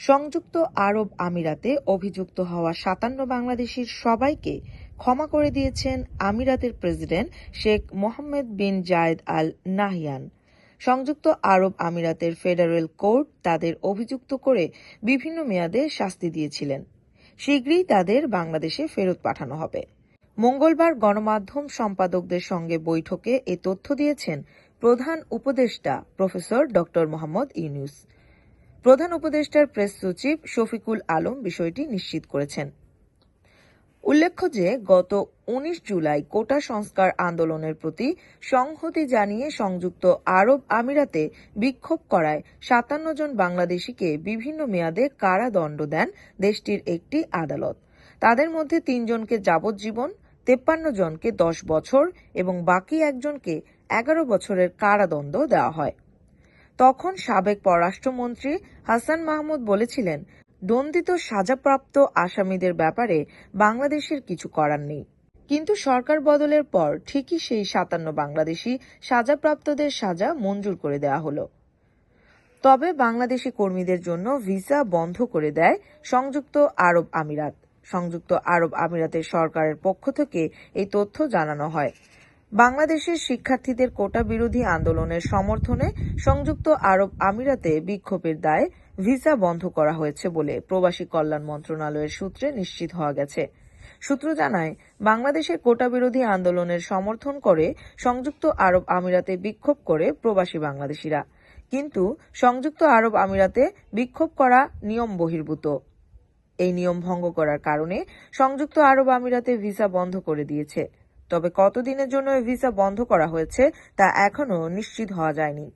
সংযুক্ত আরব আমিরাতে অভিযুক্ত হওয়া সাতান্ন বাংলাদেশির সবাইকে ক্ষমা করে দিয়েছেন আমিরাতের president Sheikh Mohammed bin Zayed Al Nahyan. সংযুক্ত আরব আমিরাতের ফেডারেল কোর্ট তাদের অভিযুক্ত করে বিভিন্ন মেয়াদে শাস্তি দিয়েছিলেন। শীঘ্রই তাদের বাংলাদেশে ফেরত পাঠানো হবে। মঙ্গলবার গণমাধ্যম সম্পাদকদের সঙ্গে বৈঠকে এ তথ্য দিয়েছেন প্রধান উপদেষ্টা প্রফেসর ড মোহাম্মদ ইউনুস। প্রধান উপদেষ্টার প্রেস সচিব শফিকুল আলম বিষয়টি নিশ্চিত করেছেন। উল্লেখ্য যে, গত উনিশ জুলাই কোটা সংস্কার আন্দোলনের প্রতি সংহতি জানিয়ে সংযুক্ত আরব আমিরাতে বিক্ষোভ করায় সাতান্ন জন বাংলাদেশিকে বিভিন্ন মেয়াদে কারাদণ্ড দেন দেশটির একটি আদালত। তাদের মধ্যে তিনজনকে যাবজ্জীবন, তেপ্পান্ন জনকে দশ বছর এবং বাকি একজনকে এগারো বছরের কারাদণ্ড দেওয়া হয়। তখন সাবেক পররাষ্ট্রমন্ত্রী হাসান মাহমুদ বলেছিলেন, দণ্ডিত সাজাপ্রাপ্ত আসামিদের ব্যাপারে বাংলাদেশের কিছু করার নেই। কিন্তু সরকার বদলের পর ঠিকই সেই সাতান্ন বাংলাদেশি সাজাপ্রাপ্তদের সাজা মঞ্জুর করে দেওয়া হলো। তবে বাংলাদেশি কর্মীদের জন্য ভিসা বন্ধ করে দেয় সংযুক্ত আরব আমিরাত। সংযুক্ত আরব আমিরাতের সরকারের পক্ষ থেকে এই তথ্য জানানো হয়। বাংলাদেশের শিক্ষার্থীদের কোটা বিরোধী আন্দোলনের সমর্থনে সংযুক্ত আরব আমিরাতে বিক্ষোভের দায়ে ভিসা বন্ধ করা হয়েছে বলে প্রবাসী কল্যাণ মন্ত্রণালয়ের সূত্রে নিশ্চিত হওয়া গেছে। সূত্র জানায়, বাংলাদেশের কোটা বিরোধী আন্দোলনের সমর্থন করে সংযুক্ত আরব আমিরাতে বিক্ষোভ করে প্রবাসী বাংলাদেশিরা। কিন্তু সংযুক্ত আরব আমিরাতে বিক্ষোভ করা নিয়ম বহির্ভূত। এই নিয়ম ভঙ্গ করার কারণে সংযুক্ত আরব আমিরাতে ভিসা বন্ধ করে দিয়েছে। তবে কতদিনের জন্য ভিসা বন্ধ করা হয়েছে তা এখনও নিশ্চিত হওয়া যায়নি।